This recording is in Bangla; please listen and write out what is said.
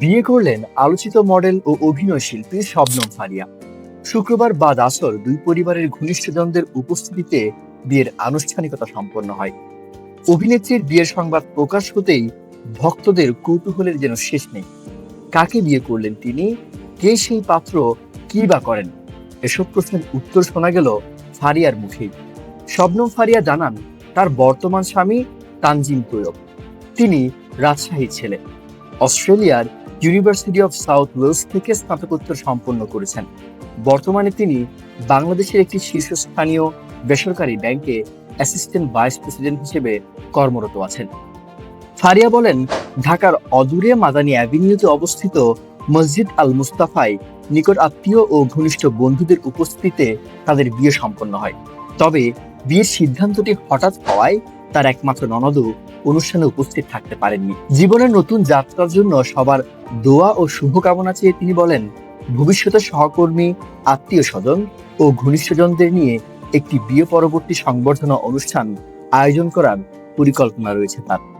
বিয়ে করলেন আলোচিত মডেল ও অভিনয় শিল্পী শবনম ফারিয়া। শুক্রবার বাদ আসর দুই পরিবারের ঘনিষ্ঠজনদের উপস্থিতিতে বিয়ের আনুষ্ঠানিকতা সম্পন্ন হয়। অভিনেত্রীর বিয়ের সংবাদ প্রকাশ হতেই ভক্তদের কৌতূহলের যেন শেষ নেই। কাকে বিয়ে করলেন তিনি? কে সেই পাত্র? কি বা করেন? এসব প্রশ্নের উত্তর শোনা গেল ফারিয়ার মুখেই। শবনম ফারিয়া জানান, তার বর্তমান স্বামী তানজিম তৈয়ব তিনি রাজশাহীর ছেলে। অস্ট্রেলিয়ার ইউনিভার্সিটি অফ সাউথ ওয়েলস থেকে স্নাতকোত্তর সম্পন্ন করেছেন। বর্তমানে তিনি বাংলাদেশের একটি শীর্ষস্থানীয় বেসরকারি ব্যাংকে অ্যাসিস্ট্যান্ট ভাইস প্রেসিডেন্ট হিসেবে কর্মরত আছেন। ফারিয়া বলেন, ঢাকার অদূরে মাদানী অ্যাভিনিউতে অবস্থিত মসজিদ আল মুস্তাফায় নিকট আত্মীয় ও ঘনিষ্ঠ বন্ধুদের উপস্থিতিতে তাদের বিয়ে সম্পন্ন হয়। তবে বিয়ের সিদ্ধান্তটি হঠাৎ হওয়ায় তার একমাত্র ননদও অনুষ্ঠানে উপস্থিত থাকতে পারেননি। জীবনের নতুন যাত্রার জন্য সবার দোয়া ও শুভকামনা চেয়ে তিনি বলেন, ভবিষ্যতে সহকর্মী, আত্মীয় স্বজন ও ঘনিষ্ঠজনদের নিয়ে একটি বিয়ে পরবর্তী সংবর্ধনা অনুষ্ঠান আয়োজন করার পরিকল্পনা রয়েছে তার।